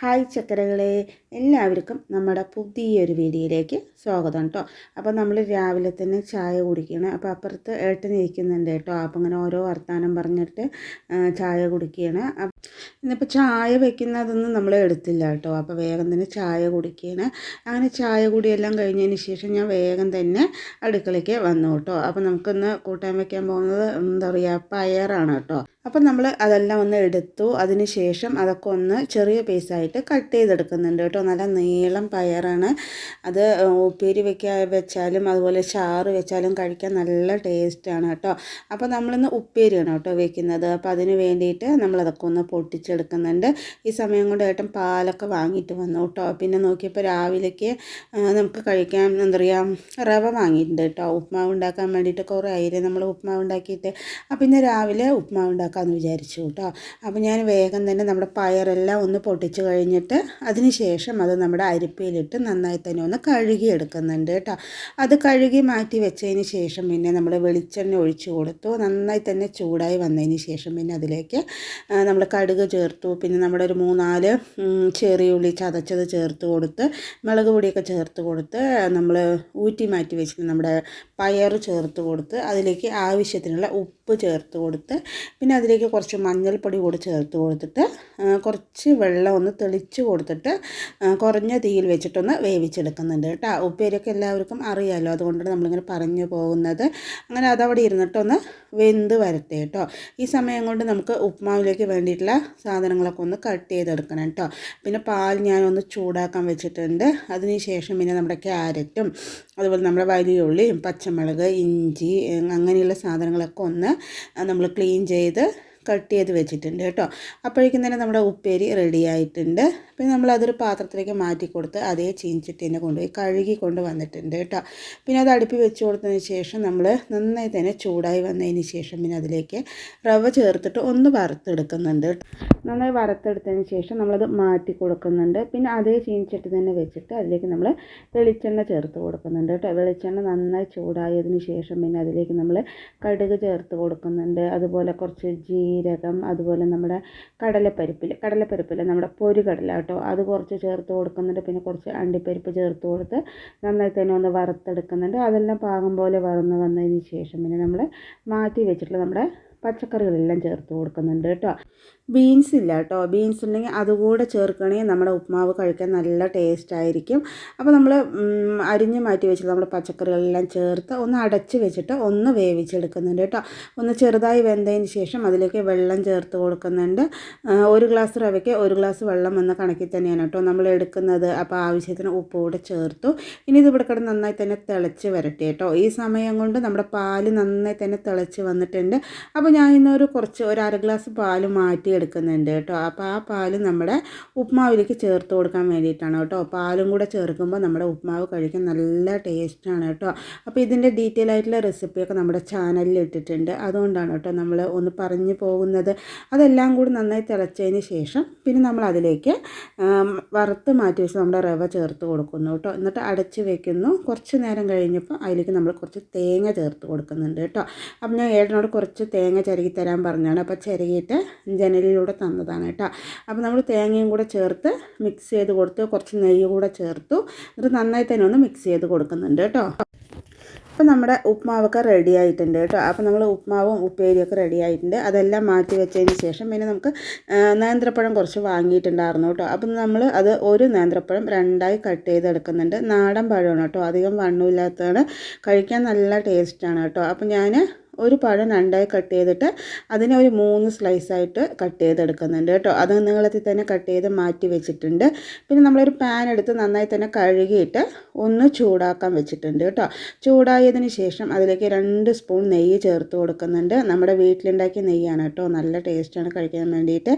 Hi ചക്കരകളെ. എല്ലാവർക്കും നമ്മുടെ പുതിയൊരു വീഡിയോയിലേക്ക് സ്വാഗതം കേട്ടോ. അപ്പോൾ നമ്മൾ രാവിലെ തന്നെ ചായ കുടിക്കണം അപ്പോൾ അപ്പുറത്ത് ഏട്ടൻ ഇരിക്കുന്നുണ്ട് കേട്ടോ. അപ്പോൾ അങ്ങനെ ഓരോ വർത്തമാനം പറഞ്ഞിട്ട് ചായ കുടിക്കുകയാണ്. ഇന്നിപ്പോൾ ചായ വെക്കുന്നതൊന്നും നമ്മൾ എടുത്തില്ല കേട്ടോ. അപ്പോൾ വേഗം തന്നെ ചായ കുടിക്കുകയാണ്. അങ്ങനെ ചായ കുടിയെല്ലാം കഴിഞ്ഞതിന് ശേഷം ഞാൻ വേഗം തന്നെ അടുക്കളയ്ക്ക് വന്നു കേട്ടോ. അപ്പോൾ നമുക്കൊന്ന് കൂട്ടാൻ വെക്കാൻ പോകുന്നത് എന്താ പറയുക പയറാണ് കേട്ടോ. അപ്പം നമ്മൾ അതെല്ലാം ഒന്ന് എടുത്തു. അതിന് ശേഷം അതൊക്കെ ഒന്ന് ചെറിയ പീസായിട്ട് കട്ട് ചെയ്തെടുക്കുന്നുണ്ട് കേട്ടോ. നല്ല നീളം പയറാണ്. അത് ഉപ്പേരി വെക്കാൻ വെച്ചാലും അതുപോലെ ചാറ് വെച്ചാലും കഴിക്കാൻ നല്ല ടേസ്റ്റാണ് കേട്ടോ. അപ്പോൾ നമ്മളിന്ന് ഉപ്പേരിയാണ് കേട്ടോ വെക്കുന്നത്. അപ്പോൾ അതിന് വേണ്ടിയിട്ട് നമ്മളതൊക്കെ ഒന്ന് പൊട്ടിച്ചെടുക്കുന്നുണ്ട്. ഈ സമയം കൊണ്ട് ഏട്ടൻ പാലൊക്കെ വാങ്ങിയിട്ട് വന്നു കേട്ടോ. പിന്നെ നോക്കിയപ്പോൾ രാവിലേക്ക് നമുക്ക് കഴിക്കാൻ എന്താ പറയുക റവ വാങ്ങിയിട്ടുണ്ട് കേട്ടോ. ഉപ്മാവ് ഉണ്ടാക്കാൻ വേണ്ടിയിട്ട് കുറേ ആയിരം നമ്മൾ ഉപ്മാവ് ഉണ്ടാക്കിയിട്ട്. അപ്പം ഇന്ന് രാവിലെ ഉപ്മാവ് ഉണ്ടാക്കാമെന്ന് വിചാരിച്ചു കേട്ടോ. അപ്പോൾ ഞാൻ വേഗം തന്നെ നമ്മുടെ പയറെല്ലാം ഒന്ന് പൊട്ടിച്ച് കഴിഞ്ഞിട്ട് അതിന് ശേഷം അത് നമ്മുടെ അരിപ്പയിലിട്ട് നന്നായി തന്നെ ഒന്ന് കഴുകി എടുക്കുന്നുണ്ട് കേട്ടോ. അത് കഴുകി മാറ്റി വെച്ചതിന് ശേഷം പിന്നെ നമ്മൾ വെളിച്ചെണ്ണ ഒഴിച്ച് കൊടുത്തു. നന്നായി തന്നെ ചൂടായി വന്നതിന് ശേഷം പിന്നെ അതിലേക്ക് നമ്മൾ കടുക് ചേർത്തു. പിന്നെ നമ്മുടെ ഒരു മൂന്നാൽ ചെറിയ ചെറിയുള്ളി ചതച്ചത് ചേർത്ത് കൊടുത്ത് മുളക് പൊടിയൊക്കെ ചേർത്ത് കൊടുത്ത് നമ്മൾ ഊറ്റി മാറ്റി വെച്ചിട്ട് നമ്മുടെ പയർ ചേർത്ത് കൊടുത്ത് അതിലേക്ക് ആവശ്യത്തിനുള്ള ഉപ്പ് ചേർത്ത് കൊടുത്ത് പിന്നെ അതിലേക്ക് കുറച്ച് മഞ്ഞൾപ്പൊടി കൂടി ചേർത്ത് കൊടുത്തിട്ട് കുറച്ച് വെള്ളം ഒന്ന് തെളിച്ച് കൊടുത്തിട്ട് കുറഞ്ഞ തീയിൽ വെച്ചിട്ടൊന്ന് വേവിച്ചെടുക്കുന്നുണ്ട് കേട്ടോ. ഉപ്പേരിയൊക്കെ എല്ലാവർക്കും അറിയാമല്ലോ അതുകൊണ്ടാണ് നമ്മളിങ്ങനെ പറഞ്ഞു പോകുന്നത്. അങ്ങനെ അതവിടെ ഇരുന്നിട്ടൊന്ന് വെന്ത് വരട്ടെ കേട്ടോ. ഈ സമയം കൊണ്ട് നമുക്ക് ഉപ്മാവിലേക്ക് വേണ്ടിയിട്ടുള്ള സാധനങ്ങളൊക്കെ ഒന്ന് കട്ട് ചെയ്തെടുക്കണം കേട്ടോ. പിന്നെ പാൽ ഞാനൊന്ന് ചൂടാക്കാൻ വെച്ചിട്ടുണ്ട്. അതിന് ശേഷം പിന്നെ നമ്മുടെ ക്യാരറ്റും അതുപോലെ നമ്മുടെ വലിയ ഉള്ളിയും പച്ചമുളക് ഇഞ്ചി അങ്ങനെയുള്ള സാധനങ്ങളൊക്കെ ഒന്ന് നമ്മൾ ക്ലീൻ ചെയ്ത് കട്ട് ചെയ്ത് വെച്ചിട്ടുണ്ട് കേട്ടോ. അപ്പോഴേക്കും തന്നെ നമ്മുടെ ഉപ്പേരി റെഡി ആയിട്ടുണ്ട്. പിന്നെ നമ്മൾ അതൊരു പാത്രത്തിലേക്ക് മാറ്റി കൊടുത്ത് അതേ ചീഞ്ചട്ടി തന്നെ കൊണ്ടുപോയി കഴുകി കൊണ്ട് വന്നിട്ടുണ്ട് കേട്ടോ. പിന്നെ അത് അടുപ്പി വെച്ച് കൊടുത്തതിന് ശേഷം നമ്മൾ നന്നായി തന്നെ ചൂടായി വന്നതിന് ശേഷം പിന്നെ അതിലേക്ക് റവ ചേർത്തിട്ട് ഒന്ന് വറുത്തെടുക്കുന്നുണ്ട് നന്നായി വറുത്തെടുത്തതിന് ശേഷം നമ്മളത് മാറ്റി കൊടുക്കുന്നുണ്ട്. പിന്നെ അതേ ചീനിച്ചട്ടി തന്നെ വെച്ചിട്ട് അതിലേക്ക് നമ്മൾ വെളിച്ചെണ്ണ ചേർത്ത് കൊടുക്കുന്നുണ്ട് കേട്ടോ. വെളിച്ചെണ്ണ നന്നായി ചൂടായതിന് ശേഷം പിന്നെ അതിലേക്ക് നമ്മൾ കടുക് ചേർത്ത് കൊടുക്കുന്നുണ്ട്. അതുപോലെ കുറച്ച് ജീരകം അതുപോലെ നമ്മുടെ കടലപ്പരിപ്പിൽ കടലപ്പരിപ്പിൽ നമ്മുടെ പൊരികടല കേട്ടോ അത് കുറച്ച് ചേർത്ത് കൊടുക്കുന്നുണ്ട്. പിന്നെ കുറച്ച് അണ്ടിപ്പരിപ്പ് ചേർത്ത് കൊടുത്ത് നന്നായി തന്നെ ഒന്ന് വറുത്തെടുക്കുന്നുണ്ട്. അതെല്ലാം പാകം പോലെ വറന്ന് വന്നതിന് ശേഷം പിന്നെ നമ്മൾ മാറ്റി വെച്ചിട്ടുള്ള നമ്മുടെ പച്ചക്കറികളെല്ലാം ചേർത്ത് കൊടുക്കുന്നുണ്ട് കേട്ടോ. ബീൻസ് ഇല്ല കേട്ടോ. ബീൻസ് ഉണ്ടെങ്കിൽ അതുകൂടെ ചേർക്കണേ നമ്മുടെ ഉപ്മാവ് കഴിക്കാൻ നല്ല ടേസ്റ്റ് ആയിരിക്കും. അപ്പോൾ നമ്മൾ അരിഞ്ഞ് മാറ്റി വെച്ചിട്ട് നമ്മുടെ പച്ചക്കറികളെല്ലാം ചേർത്ത് ഒന്ന് അടച്ച് വെച്ചിട്ട് ഒന്ന് വേവിച്ചെടുക്കുന്നുണ്ട് കേട്ടോ. ഒന്ന് ചെറുതായി വെന്തതിന് ശേഷം അതിലേക്ക് വെള്ളം ചേർത്ത് കൊടുക്കുന്നുണ്ട്. ഒരു ഗ്ലാസ് റവയ്ക്ക് ഒരു ഗ്ലാസ് വെള്ളം എന്ന കണക്കിൽ തന്നെയാണ് കേട്ടോ നമ്മൾ എടുക്കുന്നത്. അപ്പോൾ ആവശ്യത്തിന് ഉപ്പ് കൂടെ ചേർത്തു. ഇനി ഇത് കിടന്ന് നന്നായി തന്നെ തിളച്ച് വരട്ടെ കേട്ടോ. ഈ സമയം കൊണ്ട് നമ്മുടെ പാൽ നന്നായി തന്നെ തിളച്ച് വന്നിട്ടുണ്ട്. അപ്പോൾ ഞാൻ ഇന്നൊരു കുറച്ച് ഒരു അര ഗ്ലാസ് പാൽ മാറ്റി എടുക്കുന്നുണ്ട് കേട്ടോ. അപ്പോൾ ആ പാൽ നമ്മുടെ ഉപ്മാവിലേക്ക് ചേർത്ത് കൊടുക്കാൻ വേണ്ടിയിട്ടാണ് കേട്ടോ. പാലും കൂടെ ചേർക്കുമ്പോൾ നമ്മുടെ ഉപ്മാവ് കഴിക്കാൻ നല്ല ടേസ്റ്റാണ് കേട്ടോ. അപ്പോൾ ഇതിന്റെ ഡീറ്റെയിൽ ആയിട്ടുള്ള റെസിപ്പിയൊക്കെ നമ്മുടെ ചാനലിൽ ഇട്ടിട്ടുണ്ട്. അതുകൊണ്ടാണ് കേട്ടോ നമ്മൾ ഒന്ന് പറഞ്ഞു പോകുന്നത്. അതെല്ലാം കൂടി നന്നായി തിളച്ചതിന് ശേഷം പിന്നെ നമ്മൾ അതിലേക്ക് വറുത്ത് മാറ്റി വെച്ച് നമ്മുടെ റവ ചേർത്ത് കൊടുക്കുന്നു കേട്ടോ. എന്നിട്ട് അടച്ച് വെക്കുന്നു. കുറച്ച് നേരം കഴിഞ്ഞപ്പോൾ അതിലേക്ക് നമ്മൾ കുറച്ച് തേങ്ങ ചേർത്ത് കൊടുക്കുന്നുണ്ട് കേട്ടോ. അപ്പം ഞാൻ ഏട്ടനോട് കുറച്ച് തേങ്ങ ചിരകി തരാൻ പറഞ്ഞാണ്. അപ്പോൾ ചിരകിയിട്ട് ജനലിലൂടെ തന്നതാണ് കേട്ടോ. അപ്പോൾ നമ്മൾ തേങ്ങയും കൂടെ ചേർത്ത് മിക്സ് ചെയ്ത് കൊടുത്ത്. കുറച്ച് നെയ്യ് കൂടെ ചേർത്തു. എന്നിട്ട് നന്നായി തന്നെ ഒന്ന് മിക്സ് ചെയ്ത് കൊടുക്കുന്നുണ്ട് കേട്ടോ. അപ്പോൾ നമ്മുടെ ഉപ്മാവൊക്കെ റെഡി ആയിട്ടുണ്ട് കേട്ടോ. അപ്പോൾ നമ്മൾ ഉപ്മാവും ഉപ്പേരിയൊക്കെ റെഡി ആയിട്ടുണ്ട്. അതെല്ലാം മാറ്റി വെച്ചതിന് ശേഷം പിന്നെ നമുക്ക് നേന്ത്രപ്പഴം കുറച്ച് വാങ്ങിയിട്ടുണ്ടായിരുന്നു കേട്ടോ. അപ്പം നമ്മൾ അത് ഒരു നേന്ത്രപ്പഴം രണ്ടായി കട്ട് ചെയ്തെടുക്കുന്നുണ്ട്. നാടൻ പഴമാണ് കേട്ടോ. അധികം വണ്ണമില്ലാത്തതാണ്. കഴിക്കാൻ നല്ല ടേസ്റ്റാണ് കേട്ടോ. അപ്പം ഞാൻ ഒരു പഴം രണ്ടായി കട്ട് ചെയ്തിട്ട് അതിനെ ഒരു മൂന്ന് സ്ലൈസായിട്ട് കട്ട് ചെയ്തെടുക്കുന്നുണ്ട് കേട്ടോ. അത് നീളത്തിൽ തന്നെ കട്ട് ചെയ്ത് മാറ്റി വെച്ചിട്ടുണ്ട്. പിന്നെ നമ്മളൊരു പാൻ എടുത്ത് നന്നായി തന്നെ കഴുകിയിട്ട് ഒന്ന് ചൂടാക്കാൻ വെച്ചിട്ടുണ്ട് കേട്ടോ. ചൂടായതിന് ശേഷം അതിലേക്ക് രണ്ട് സ്പൂൺ നെയ്യ് ചേർത്ത് കൊടുക്കുന്നുണ്ട്. നമ്മുടെ വീട്ടിലുണ്ടാക്കിയ നെയ്യാണ് കേട്ടോ. നല്ല ടേസ്റ്റാണ് കഴിക്കാൻ വേണ്ടിയിട്ട്.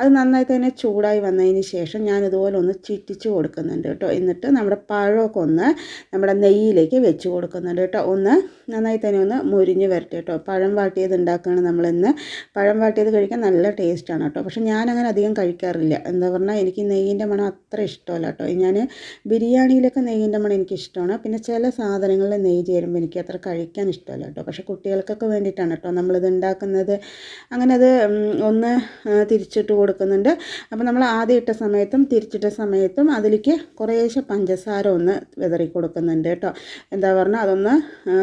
അത് നന്നായി തന്നെ ചൂടായി വന്നതിന് ശേഷം ഞാൻ ഇതുപോലെ ഒന്ന് ചിറ്റിച്ച് കൊടുക്കുന്നുണ്ട് കേട്ടോ. എന്നിട്ട് നമ്മുടെ പഴമൊക്കെ ഒന്ന് നമ്മുടെ നെയ്യിലേക്ക് വെച്ച് കൊടുക്കുന്നുണ്ട് കേട്ടോ. ഒന്ന് നന്നായി തന്നെ ഒന്ന് മുരിഞ്ഞ് വരട്ടെ കേട്ടോ. പഴം വാട്ടിയത് ഉണ്ടാക്കുകയാണ് നമ്മളിന്ന്. പഴം വാട്ടിയത് കഴിക്കാൻ നല്ല ടേസ്റ്റാണ് കേട്ടോ. പക്ഷേ ഞാനങ്ങനെ അധികം കഴിക്കാറില്ല. എന്താ പറഞ്ഞാൽ എനിക്ക് നെയ്യിന്റെ മണം അത്ര ഇഷ്ടമല്ല കേട്ടോ. ഞാൻ ബിരിയാണിയിലൊക്കെ നെയ്യിന്റെ മണം എനിക്ക് ഇഷ്ടമാണ്. പിന്നെ ചില സാധനങ്ങളിൽ നെയ്യ് ചേരുമ്പോൾ എനിക്ക് അത്ര കഴിക്കാൻ ഇഷ്ടമല്ല കേട്ടോ. പക്ഷെ കുട്ടികൾക്കൊക്കെ വേണ്ടിയിട്ടാണ് കേട്ടോ നമ്മളിത് ഉണ്ടാക്കുന്നത്. അങ്ങനെ അത് ഒന്ന് തിരിച്ചിട്ട് കൊടുക്കുന്നുണ്ട്. അപ്പോൾ നമ്മൾ ആദ്യം ഇട്ട സമയത്തും തിരിച്ചിട്ട സമയത്തും അതിലേക്ക് കുറേശ്ശെ പഞ്ചസാര ഒന്ന് വിതറി കൊടുക്കുന്നുണ്ട് കേട്ടോ. എന്താ പറഞ്ഞാൽ അതൊന്ന്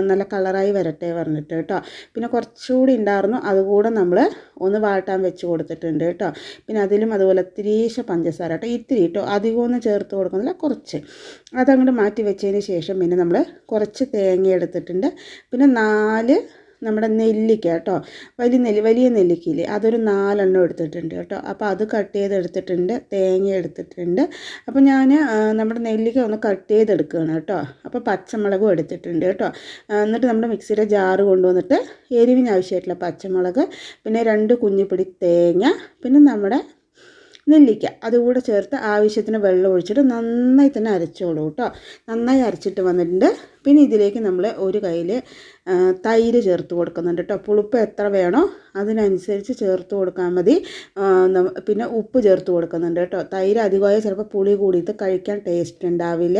നല്ല കളറായി വരട്ടെ പറഞ്ഞിട്ട് കേട്ടോ. പിന്നെ കുറച്ചുകൂടി ഉണ്ടായിരുന്നു. അതുകൂടെ നമ്മൾ ഒന്ന് വാട്ടാൻ വെച്ച് കൊടുത്തിട്ടുണ്ട് കേട്ടോ. പിന്നെ അതിലും അതുപോലെ ഇത്തിരീശ പഞ്ചസാര കേട്ടോ. ഇത്തിരി കേട്ടോ. അധികമൊന്നും ചേർത്ത് കൊടുക്കുന്നില്ല. കുറച്ച്. അതങ്ങോട്ട് മാറ്റി വെച്ചതിന് ശേഷം പിന്നെ നമ്മൾ കുറച്ച് തേങ്ങ എടുത്തിട്ടുണ്ട്. പിന്നെ നാല് നമ്മുടെ നെല്ലിക്ക കേട്ടോ. വലിയ നെല്ലി വലിയ നെല്ലിക്കയില്ലേ? അതൊരു നാലെണ്ണം എടുത്തിട്ടുണ്ട് കേട്ടോ. അപ്പോൾ അത് കട്ട് ചെയ്തെടുത്തിട്ടുണ്ട് തേങ്ങ എടുത്തിട്ടുണ്ട്. അപ്പോൾ ഞാൻ നമ്മുടെ നെല്ലിക്ക ഒന്ന് കട്ട് ചെയ്തെടുക്കുകയാണ് കേട്ടോ. അപ്പോൾ പച്ചമുളകും എടുത്തിട്ടുണ്ട് കേട്ടോ. എന്നിട്ട് നമ്മുടെ മിക്സിയുടെ ജാറ് കൊണ്ടുവന്നിട്ട് എരിവിന് ആവശ്യമായിട്ടുള്ള പച്ചമുളക് പിന്നെ രണ്ട് കുഞ്ഞിപ്പിടി തേങ്ങ പിന്നെ നമ്മുടെ നെല്ലിക്ക. അതുകൂടെ ചേർത്ത് ആവശ്യത്തിന് വെള്ളം ഒഴിച്ചിട്ട് നന്നായി തന്നെ അരച്ചോളൂ കേട്ടോ. നന്നായി അരച്ചിട്ട് വന്നിട്ടുണ്ട്. പിന്നെ ഇതിലേക്ക് നമ്മൾ ഒരു കയ്യിൽ തൈര് ചേർത്ത് കൊടുക്കുന്നുണ്ട് കേട്ടോ. പുളിപ്പ് എത്ര വേണോ അതിനനുസരിച്ച് ചേർത്ത് കൊടുക്കാൻ മതി. പിന്നെ ഉപ്പ് ചേർത്ത് കൊടുക്കുന്നുണ്ട് കേട്ടോ. തൈര് അധികമായി ചിലപ്പോൾ പുളി കൂടിയിട്ട് കഴിക്കാൻ ടേസ്റ്റ് ഉണ്ടാവില്ല.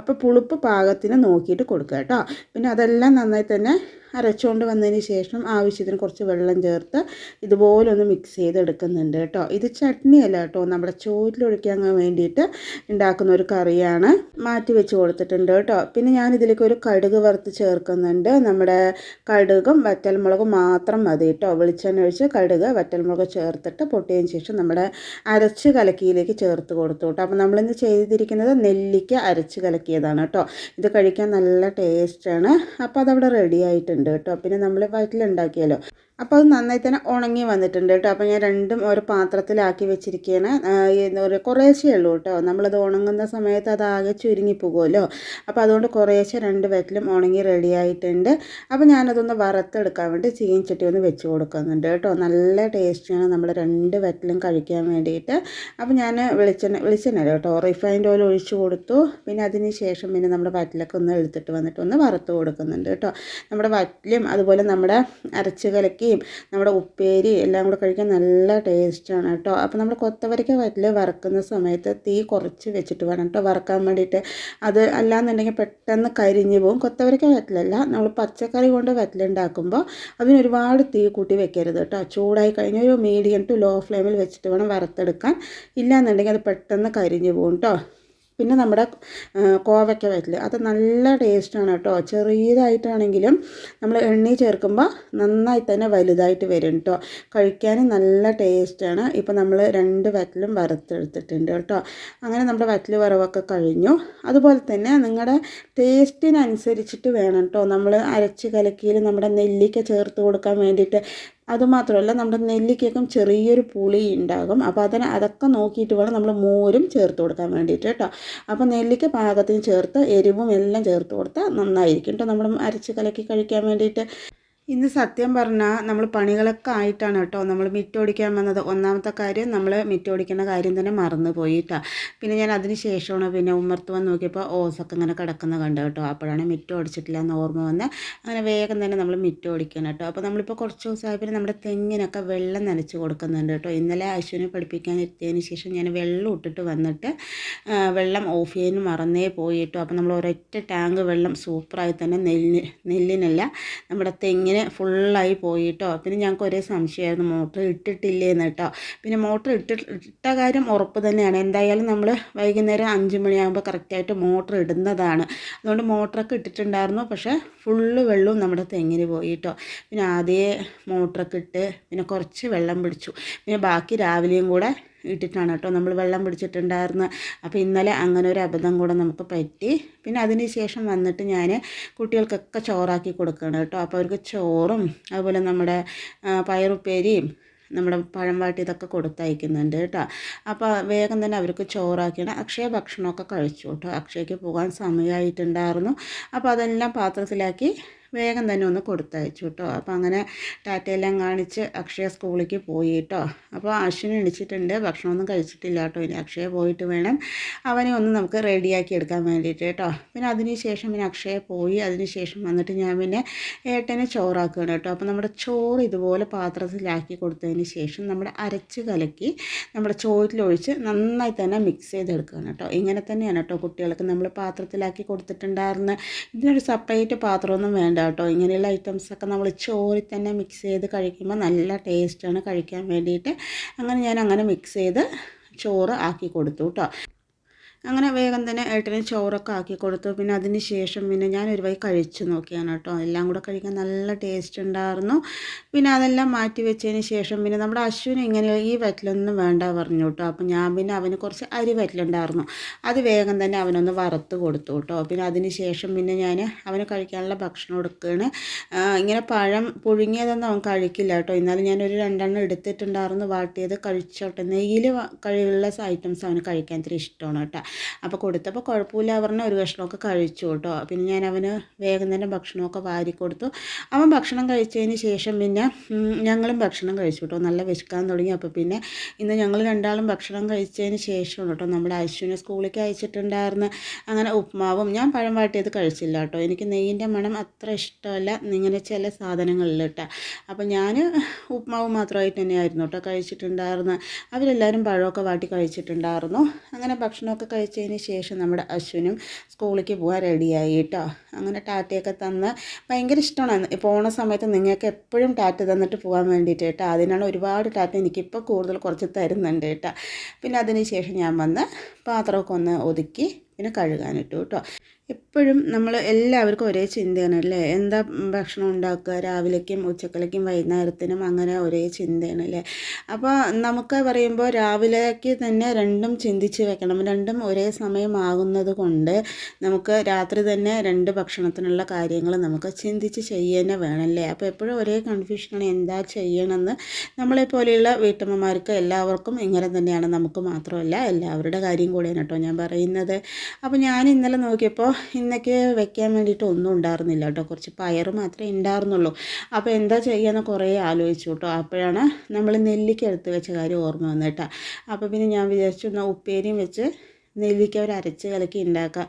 അപ്പോൾ പുളിപ്പ് പാകത്തിന് നോക്കിയിട്ട് കൊടുക്കുക കേട്ടോ. പിന്നെ അതെല്ലാം നന്നായി തന്നെ അരച്ചുകൊണ്ട് വന്നതിന് ശേഷം ആവശ്യത്തിന് കുറച്ച് വെള്ളം ചേർത്ത് ഇതുപോലെ ഒന്ന് മിക്സ് ചെയ്തെടുക്കുന്നുണ്ട് കേട്ടോ. ഇത് ചട്നി അല്ല കേട്ടോ. നമ്മുടെ ചോറ്റിലൊഴിക്കാൻ വേണ്ടിയിട്ട് ഉണ്ടാക്കുന്ന ഒരു കറിയാണ്. മാറ്റി വെച്ച് കൊടുത്തിട്ടുണ്ട് കേട്ടോ. പിന്നെ ഞാൻ ഇതിലേക്ക് ഒരു കടുക് വറുത്ത് ചേർക്കുന്നുണ്ട്. നമ്മുടെ കടുകും വറ്റൽമുളകും മാത്രം മതി കേട്ടോ. വെളിച്ചെണ്ണ ഒഴിച്ച് കടുക് വറ്റൽമുളക് ചേർത്തിട്ട് പൊട്ടിയതിന് ശേഷം നമ്മുടെ അരച്ച് കലക്കിയിലേക്ക് ചേർത്ത് കൊടുത്തു കേട്ടോ. അപ്പോൾ നമ്മളിന്ന് ചെയ്തിരിക്കുന്നത് നെല്ലിക്ക അരച്ച് കലക്കിയതാണ് കേട്ടോ. ഇത് കഴിക്കാൻ നല്ല ടേസ്റ്റാണ് അപ്പോൾ അതവിടെ റെഡി ആയിട്ടുണ്ട് കേട്ടോ. പിന്നെ നമ്മൾ വയറ്റിലുണ്ടാക്കിയല്ലോ അപ്പോൾ അത് നന്നായി തന്നെ ഉണങ്ങി വന്നിട്ടുണ്ട് കേട്ടോ. അപ്പോൾ ഞാൻ രണ്ടും ഒരു പാത്രത്തിലാക്കി വെച്ചിരിക്കുകയാണ് എന്താ പറയുക കുറേശ്ശേ ഉള്ളൂ കേട്ടോ. നമ്മളത് ഉണങ്ങുന്ന സമയത്ത് അത് ആകെ ചുരുങ്ങി പോകുമല്ലോ. അപ്പോൾ അതുകൊണ്ട് കുറേശ്ശെ രണ്ട് വെറ്റിലും ഉണങ്ങി റെഡി ആയിട്ടുണ്ട്. അപ്പോൾ ഞാനതൊന്ന് വറുത്തെടുക്കാൻ വേണ്ടി ചീൻ ചട്ടി ഒന്ന് വെച്ച് കൊടുക്കുന്നുണ്ട് കേട്ടോ. നല്ല ടേസ്റ്റിയാണ് നമ്മൾ രണ്ട് വെറ്റിലും കഴിക്കാൻ വേണ്ടിയിട്ട്. അപ്പോൾ ഞാൻ വെളിച്ചെണ്ണ വെളിച്ചെണ്ണ കേട്ടോ. റിഫൈൻഡ് ഓയിൽ ഒഴിച്ച് കൊടുത്തു. പിന്നെ അതിന് ശേഷം പിന്നെ നമ്മുടെ വറ്റിലൊക്കെ ഒന്ന് എടുത്തിട്ട് വന്നിട്ട് ഒന്ന് വറുത്ത് കൊടുക്കുന്നുണ്ട് കേട്ടോ. നമ്മുടെ വറ്റിലും അതുപോലെ നമ്മുടെ അരച്ച് കലക്കി ചമ്മന്തിയും നമ്മുടെ ഉപ്പേരി എല്ലാം കൂടെ കഴിക്കാൻ നല്ല ടേസ്റ്റാണ് കേട്ടോ. അപ്പോൾ നമ്മൾ കൊത്തവരയ്ക്ക വറ്റൽ വറക്കുന്ന സമയത്ത് തീ കുറച്ച് വെച്ചിട്ട് വേണം കേട്ടോ വറക്കാൻ വേണ്ടിയിട്ട്. അത് അല്ലാന്നുണ്ടെങ്കിൽ പെട്ടെന്ന് കരിഞ്ഞു പോകും കൊത്തവരയ്ക്ക വറ്റലല്ല നമ്മൾ പച്ചക്കറി കൊണ്ട് വറ്റലുണ്ടാക്കുമ്പോൾ അതിന് ഒരുപാട് തീ കൂട്ടി വെക്കരുത് കേട്ടോ. ചൂടായി കഴിഞ്ഞ ഒരു മീഡിയം ടു ലോ ഫ്ലെയിമിൽ വെച്ചിട്ട് വേണം വറുത്തെടുക്കാൻ. ഇല്ലാന്നുണ്ടെങ്കിൽ അത് പെട്ടെന്ന് കരിഞ്ഞു പോകും കേട്ടോ. പിന്നെ നമ്മുടെ കോവയ്ക്ക വറ്റൽ അത് നല്ല ടേസ്റ്റാണ് കേട്ടോ. ചെറിയതായിട്ടാണെങ്കിലും നമ്മൾ എണ്ണി ചേർക്കുമ്പോൾ നന്നായി തന്നെ വലുതായിട്ട് വരും കേട്ടോ. കഴിക്കാനും നല്ല ടേസ്റ്റാണ്. ഇപ്പോൾ നമ്മൾ രണ്ട് വറ്റലും വറുത്തെടുത്തിട്ടുണ്ട് കേട്ടോ. അങ്ങനെ നമ്മുടെ വറ്റൽ വറവൊക്കെ കഴിഞ്ഞു. അതുപോലെ തന്നെ നിങ്ങളുടെ ടേസ്റ്റിനനുസരിച്ചിട്ട് വേണം കേട്ടോ. നമ്മൾ അരച്ച് കലക്കിയിൽ നമ്മുടെ നെല്ലിക്ക ചേർത്ത് കൊടുക്കാൻ വേണ്ടിയിട്ട് അതുമാത്രമല്ല നമ്മുടെ നെല്ലിക്കയ്ക്കും ചെറിയൊരു പുളി ഉണ്ടാകും. അപ്പോൾ അതിന് അതൊക്കെ നോക്കിയിട്ട് വേണം നമ്മൾ മോരും ചേർത്ത് കൊടുക്കാൻ വേണ്ടിയിട്ട് കേട്ടോ അപ്പോൾ നെല്ലിക്ക പാകത്തിന് ചേർത്ത് എരിവും എല്ലാം ചേർത്ത് കൊടുത്താൽ നന്നായിരിക്കും കേട്ടോ നമ്മൾ അരച്ച് കലക്കി കഴിക്കാൻ വേണ്ടിയിട്ട്. ഇന്ന് സത്യം പറഞ്ഞാൽ നമ്മൾ പണികളൊക്കെ ആയിട്ടാണ് കേട്ടോ. നമ്മൾ മിറ്റോടിക്കാൻ വന്നത്. ഒന്നാമത്തെ കാര്യം നമ്മൾ മിറ്റോടിക്കുന്ന കാര്യം തന്നെ മറന്നു പോയിട്ടാ. പിന്നെ ഞാൻ അതിന് ശേഷമാണ് പിന്നെ ഉമ്മർത്ത് വന്ന് നോക്കിയപ്പോൾ ഓസൊക്കെ ഇങ്ങനെ കിടക്കുന്ന കണ്ടു കേട്ടോ. അപ്പോഴാണ് മിറ്റോടിച്ചിട്ടില്ല എന്ന് ഓർമ്മ വന്ന് അങ്ങനെ വേഗം തന്നെ നമ്മൾ മിറ്റോടിക്കണം കേട്ടോ. അപ്പോൾ നമ്മളിപ്പോൾ കുറച്ച് ദിവസമായി പിന്നെ നമ്മുടെ തെങ്ങിനൊക്കെ വെള്ളം നനച്ച് കൊടുക്കുന്നുണ്ട് കേട്ടോ. ഇന്നലെ അശ്വിനെ പഠിപ്പിക്കാൻ എത്തിയതിന് ശേഷം ഞാൻ വെള്ളം ഇട്ടിട്ട് വന്നിട്ട് വെള്ളം ഓഫ് ചെയ്യാൻ മറന്നേ പോയി കേട്ടോ. അപ്പോൾ നമ്മൾ ഒരൊറ്റ ടാങ്ക് വെള്ളം സൂപ്പറായി തന്നെ നെല്ലിന് നെല്ലിനല്ല നമ്മുടെ തെങ്ങിന് ഇങ്ങനെ ഫുള്ളായി പോയി കേട്ടോ പിന്നെ ഞങ്ങൾക്ക് ഒരേ സംശയമായിരുന്നു മോട്ടർ ഇട്ടിട്ടില്ലേ എന്ന് കേട്ടോ. പിന്നെ മോട്ടർ ഇട്ടിട്ട് ഇട്ട കാര്യം ഉറപ്പ് തന്നെയാണ്. എന്തായാലും നമ്മൾ വൈകുന്നേരം അഞ്ച് മണിയാകുമ്പോൾ കറക്റ്റായിട്ട് മോട്ടർ ഇടുന്നതാണ്. അതുകൊണ്ട് മോട്ടറൊക്കെ ഇട്ടിട്ടുണ്ടായിരുന്നു പക്ഷേ ഫുള്ള് വെള്ളവും നമ്മുടെ തെങ്ങിന് പോയി കേട്ടോ പിന്നെ ആദ്യമേ മോട്ടറൊക്കെ ഇട്ട് പിന്നെ കുറച്ച് വെള്ളം പിടിച്ചു. പിന്നെ ബാക്കി രാവിലെയും കൂടെ ഇട്ടിട്ടാണ് കേട്ടോ നമ്മൾ വെള്ളം പിടിച്ചിട്ടുണ്ടായിരുന്നു. അപ്പോൾ ഇന്നലെ അങ്ങനെ ഒരു അബദ്ധം കൂടെ നമുക്ക് പറ്റി. പിന്നെ അതിന് ശേഷം വന്നിട്ട് ഞാൻ കുട്ടികൾക്കൊക്കെ ചോറാക്കി കൊടുക്കുകയാണ് കേട്ടോ. അപ്പോൾ അവർക്ക് ചോറും അതുപോലെ നമ്മുടെ പയറുപ്പേരിയും നമ്മുടെ പഴം വാട്ടി ഇതൊക്കെ കൊടുത്തയക്കുന്നുണ്ട് കേട്ടോ. അപ്പോൾ വേഗം തന്നെ അവർക്ക് ചോറാക്കിയാണ്. അക്ഷയ ഭക്ഷണമൊക്കെ കഴിച്ചു കേട്ടോ. അക്ഷയക്ക് പോകാൻ സമയമായിട്ടുണ്ടായിരുന്നു അപ്പോൾ അതെല്ലാം പാത്രത്തിലാക്കി വേഗം തന്നെ ഒന്ന് കൊടുത്തയച്ചു കേട്ടോ. അപ്പോൾ അങ്ങനെ ടാറ്റയെല്ലാം കാണിച്ച് അക്ഷയ സ്കൂളിലേക്ക് പോയി കേട്ടോ. അപ്പോൾ അശ്വിന് എണിച്ചിട്ടുണ്ട് ഭക്ഷണമൊന്നും കഴിച്ചിട്ടില്ല കേട്ടോ. ഇനി അക്ഷയ പോയിട്ട് വേണം. അവനെ ഒന്ന് നമുക്ക് റെഡിയാക്കി എടുക്കാൻ വേണ്ടിയിട്ട് കേട്ടോ. പിന്നെ അതിന് ശേഷം പിന്നെ അക്ഷയ പോയി. അതിന് ശേഷം വന്നിട്ട് ഞാൻ പിന്നെ ഏട്ടനെ ചോറാക്കുകയാണ് കേട്ടോ. അപ്പോൾ നമ്മുടെ ചോറ് ഇതുപോലെ പാത്രത്തിലാക്കി കൊടുത്തതിന് ശേഷം നമ്മുടെ അരച്ച് കലക്കി നമ്മുടെ ചോറിലൊഴിച്ച് നന്നായി തന്നെ മിക്സ് ചെയ്തെടുക്കുകയാണ് കേട്ടോ. ഇങ്ങനെ തന്നെയാണ് കേട്ടോ കുട്ടികൾക്ക് നമ്മൾ പാത്രത്തിലാക്കി കൊടുത്തിട്ടുണ്ടായിരുന്ന ഇതിനൊരു സെപ്പറേറ്റ് പാത്രമൊന്നും വേണ്ട കേട്ടോ ഇങ്ങനെയുള്ള ഐറ്റംസൊക്കെ നമ്മൾ ചോറിൽ തന്നെ മിക്സ് ചെയ്ത് കഴിക്കുമ്പോൾ നല്ല ടേസ്റ്റാണ് കഴിക്കാൻ വേണ്ടിയിട്ട്. അങ്ങനെ ഞാൻ അങ്ങനെ മിക്സ് ചെയ്ത് ചോറ് ആക്കി കൊടുത്തു കേട്ടോ അങ്ങനെ വേഗം തന്നെ ഏട്ടന് ചോറൊക്കെ ആക്കി കൊടുത്തു. പിന്നെ അതിന് ശേഷം പിന്നെ ഞാൻ ഒരു വൈ കഴിച്ചു നോക്കിയാണ് കേട്ടോ. എല്ലാം കൂടെ കഴിക്കാൻ നല്ല ടേസ്റ്റ് ഉണ്ടായിരുന്നു. പിന്നെ അതെല്ലാം മാറ്റി വെച്ചതിന് ശേഷം പിന്നെ നമ്മുടെ അശ്വിന് ഇങ്ങനെ ഈ വറ്റലൊന്നും വേണ്ട പറഞ്ഞു കേട്ടോ. അപ്പം ഞാൻ പിന്നെ അവന് കുറച്ച് അരി വറ്റലുണ്ടായിരുന്നു. അത് വേഗം തന്നെ അവനൊന്ന് വറുത്ത് കൊടുത്തു കേട്ടോ. പിന്നെ അതിന് ശേഷം പിന്നെ ഞാൻ അവന് കഴിക്കാനുള്ള ഭക്ഷണം കൊടുക്കുകയാണ്. ഇങ്ങനെ പഴം പുഴുങ്ങിയതൊന്നും അവൻ കഴിക്കില്ല കേട്ടോ. എന്നാലും ഞാനൊരു രണ്ടെണ്ണം എടുത്തിട്ടുണ്ടായിരുന്നു. വാട്ടിയത് കഴിച്ചോട്ടെ. നെയ്യിൽ കഴിവുള്ള ഐറ്റംസ് അവന് കഴിക്കാൻ ഇത്തിരി ഇഷ്ടമാണ് കേട്ടോ. അപ്പോൾ കൊടുത്തപ്പോൾ കുഴപ്പമില്ല പറഞ്ഞ ഒരു കഷ്ണമൊക്കെ കഴിച്ചു കേട്ടോ. പിന്നെ ഞാൻ അവന് വേഗം തന്നെ ഭക്ഷണമൊക്കെ വാരി കൊടുത്തു. അവൻ ഭക്ഷണം കഴിച്ചതിന് ശേഷം പിന്നെ ഞങ്ങളും ഭക്ഷണം കഴിച്ചു കേട്ടോ. നല്ല വിശക്കാൻ തുടങ്ങി. അപ്പോൾ പിന്നെ ഇന്ന് ഞങ്ങൾ രണ്ടാളും ഭക്ഷണം കഴിച്ചതിന് ശേഷം കേട്ടോ നമ്മുടെ അശ്വിനെ സ്കൂളിലേക്ക് അയച്ചിട്ടുണ്ടായിരുന്നു. അങ്ങനെ ഉപ്മാവും. ഞാൻ പഴം വാട്ടിയത് കഴിച്ചില്ല കേട്ടോ. എനിക്ക് നെയ്യിന്റെ മണം അത്ര ഇഷ്ടമല്ല. ഇങ്ങനെ ചില സാധനങ്ങളിൽ കേട്ടോ അപ്പോൾ ഞാൻ ഉപ്മാവ് മാത്രമായിട്ട് തന്നെയായിരുന്നു കേട്ടോ കഴിച്ചിട്ടുണ്ടായിരുന്നു. അവരെല്ലാവരും പഴമൊക്കെ വാട്ടി കഴിച്ചിട്ടുണ്ടായിരുന്നു. അങ്ങനെ ഭക്ഷണമൊക്കെ കഴിച്ചതിന് ശേഷം നമ്മുടെ അശ്വിനും സ്കൂളിലേക്ക് പോകാൻ റെഡിയായി കേട്ടോ അങ്ങനെ ടാറ്റയൊക്കെ തന്ന് ഭയങ്കര ഇഷ്ടമാണ്. പോണ സമയത്ത് നിങ്ങൾക്ക് എപ്പോഴും ടാറ്റ തന്നിട്ട് പോകാൻ വേണ്ടിയിട്ട് കേട്ടോ. അതിനാണ് ഒരുപാട് ടാറ്റ എനിക്കിപ്പോൾ കൂടുതൽ കുറച്ച് തരുന്നുണ്ട് കേട്ടോ. പിന്നെ അതിന് ശേഷം ഞാൻ വന്ന് പാത്രമൊക്കെ ഒന്ന് ഒതുക്കി പിന്നെ കഴുകാനിട്ടു കേട്ടോ. എപ്പോഴും നമ്മൾ എല്ലാവർക്കും ഒരേ ചിന്തയാണ് അല്ലേ? എന്താ ഭക്ഷണം ഉണ്ടാക്കുക? രാവിലേക്കും ഉച്ചക്കലേക്കും വൈകുന്നേരത്തിനും അങ്ങനെ ഒരേ ചിന്തയാണ് അല്ലേ? അപ്പോൾ നമുക്ക് പറയുമ്പോൾ രാവിലേക്ക് തന്നെ രണ്ടും ചിന്തിച്ച് വെക്കണം. രണ്ടും ഒരേ സമയമാകുന്നത് കൊണ്ട് നമുക്ക് രാത്രി തന്നെ രണ്ട് ഭക്ഷണത്തിനുള്ള കാര്യങ്ങൾ നമുക്ക് ചിന്തിച്ച് ചെയ്യുക വേണമല്ലേ അപ്പോൾ എപ്പോഴും ഒരേ കൺഫ്യൂഷനാണ് എന്താ ചെയ്യണമെന്ന് നമ്മളെ പോലെയുള്ള വീട്ടമ്മമാർക്ക് എല്ലാവർക്കും ഇങ്ങനെ തന്നെയാണ്. നമുക്ക് മാത്രമല്ല എല്ലാവരുടെ കാര്യം കൂടെയാണ് കേട്ടോ ഞാൻ പറയുന്നത്. അപ്പോൾ ഞാൻ ഇന്നലെ നോക്കിയപ്പോൾ ഇന്നൊക്കെ വെക്കാൻ വേണ്ടിയിട്ട് ഒന്നും ഉണ്ടായിരുന്നില്ല കേട്ടോ. കുറച്ച് പയർ മാത്രമേ ഉണ്ടായിരുന്നുള്ളൂ. അപ്പോൾ എന്താ ചെയ്യാന്ന് കുറേ ആലോചിച്ചു കേട്ടോ. അപ്പോഴാണ് നമ്മൾ നെല്ലിക്ക എടുത്ത് വെച്ച കാര്യം ഓർമ്മ വന്നിട്ടാ അപ്പോൾ പിന്നെ ഞാൻ വിചാരിച്ചു എന്നാൽ ഉപ്പേരിയും വെച്ച് നെല്ലിക്ക ഒരു അരച്ച് കലക്കി ഉണ്ടാക്കാം.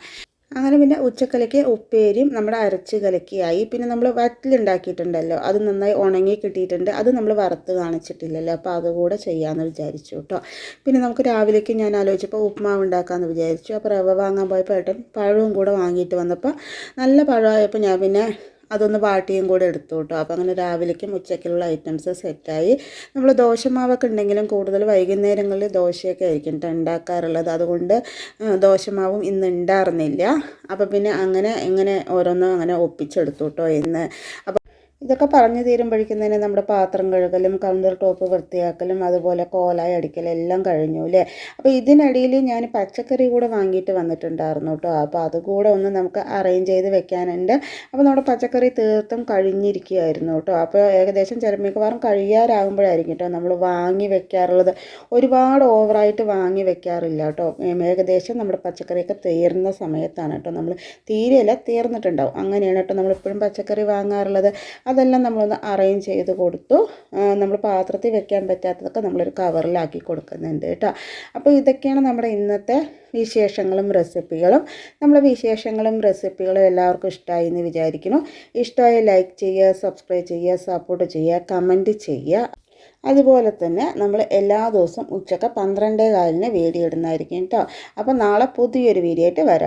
അങ്ങനെ പിന്നെ ഉച്ചക്കലയ്ക്ക് ഉപ്പേരിയും നമ്മുടെ അരച്ച് കലക്കിയായി പിന്നെ നമ്മൾ വറ്റിലുണ്ടാക്കിയിട്ടുണ്ടല്ലോ. അത് നന്നായി ഉണങ്ങി കിട്ടിയിട്ടുണ്ട്. അത് നമ്മൾ വറുത്ത് കാണിച്ചിട്ടില്ലല്ലോ. അപ്പോൾ അതുകൂടെ ചെയ്യാമെന്ന് വിചാരിച്ചു കേട്ടോ. പിന്നെ നമുക്ക് രാവിലേക്ക് ഞാൻ ആലോചിച്ചപ്പോൾ ഉപ്മാവ് ഉണ്ടാക്കാമെന്ന് വിചാരിച്ചു. അപ്പോൾ റവ വാങ്ങാൻ പോയപ്പോൾ ഏട്ടൻ പഴവും കൂടെ വാങ്ങിയിട്ട് വന്നപ്പോൾ നല്ല പഴമായപ്പോൾ ഞാൻ പിന്നെ അതൊന്ന് വാട്ടിയും കൂടെ എടുത്തു കേട്ടോ. അപ്പോൾ അങ്ങനെ രാവിലേക്കും ഉച്ചയ്ക്കുള്ള ഐറ്റംസ് സെറ്റായി നമ്മൾ ദോശമാവൊക്കെ ഉണ്ടെങ്കിലും കൂടുതൽ വൈകുന്നേരങ്ങളിൽ ദോശയൊക്കെ ആയിരിക്കും കേട്ടോ ഉണ്ടാക്കാറുള്ളത് അതുകൊണ്ട് ദോശമാവും ഇന്ന് ഉണ്ടായിരുന്നില്ല അപ്പോൾ പിന്നെ അങ്ങനെ ഇങ്ങനെ ഓരോന്നും അങ്ങനെ ഒപ്പിച്ചെടുത്തു കേട്ടോ ഇന്ന്. അപ്പോൾ ഇതൊക്കെ പറഞ്ഞു തീരുമ്പോഴേക്കും തന്നെ നമ്മുടെ പാത്രം കഴുകലും കൗണ്ടർ ടോപ്പ് വൃത്തിയാക്കലും അതുപോലെ കോലായി അടിക്കലും എല്ലാം കഴിഞ്ഞു അല്ലേ അപ്പോൾ ഇതിനിടയിൽ ഞാൻ പച്ചക്കറി കൂടെ വാങ്ങിയിട്ട് വന്നിട്ടുണ്ടായിരുന്നു കേട്ടോ അപ്പോൾ അതുകൂടെ ഒന്ന് നമുക്ക് അറേഞ്ച് ചെയ്ത് വെക്കാനുണ്ട്. അപ്പോൾ നമ്മുടെ പച്ചക്കറി തീർത്തും കഴിഞ്ഞിരിക്കുകയായിരുന്നു കേട്ടോ അപ്പോൾ ഏകദേശം ചില മിക്കവാറും കഴിയാറാകുമ്പോഴായിരിക്കും കേട്ടോ നമ്മൾ വാങ്ങി വെക്കാറുള്ളത്. ഒരുപാട് ഓവറായിട്ട് വാങ്ങി വെക്കാറില്ല കേട്ടോ ഏകദേശം നമ്മുടെ പച്ചക്കറിയൊക്കെ തീർന്ന സമയത്താണ് കേട്ടോ നമ്മൾ തീരെയല്ല തീർന്നിട്ടുണ്ടാവും. അങ്ങനെയാണ് കേട്ടോ നമ്മളിപ്പോഴും പച്ചക്കറി വാങ്ങാറുള്ളത്. അതെല്ലാം നമ്മളൊന്ന് അറേഞ്ച് ചെയ്ത് കൊടുത്തു. നമ്മൾ പാത്രത്തിൽ വെക്കാൻ പറ്റാത്തതൊക്കെ നമ്മളൊരു കവറിലാക്കി കൊടുക്കുന്നുണ്ട് കേട്ടോ. അപ്പോൾ ഇതൊക്കെയാണ് നമ്മുടെ ഇന്നത്തെ വിശേഷങ്ങളും റെസിപ്പികളും നമ്മുടെ വിശേഷങ്ങളും റെസിപ്പികളും എല്ലാവർക്കും ഇഷ്ടമായി എന്ന് വിചാരിക്കുന്നു. ഇഷ്ടമായി ലൈക്ക് ചെയ്യുക സബ്സ്ക്രൈബ് ചെയ്യുക സപ്പോർട്ട് ചെയ്യുക കമന്റ് ചെയ്യുക. അതുപോലെ തന്നെ നമ്മൾ എല്ലാ ദിവസവും ഉച്ചയ്ക്ക് പന്ത്രണ്ടേ കാലിന് വീഡിയോ ഇടുന്നതായിരിക്കും കേട്ടോ. അപ്പോൾ നാളെ പുതിയൊരു വീഡിയോ ആയിട്ട് വരാം.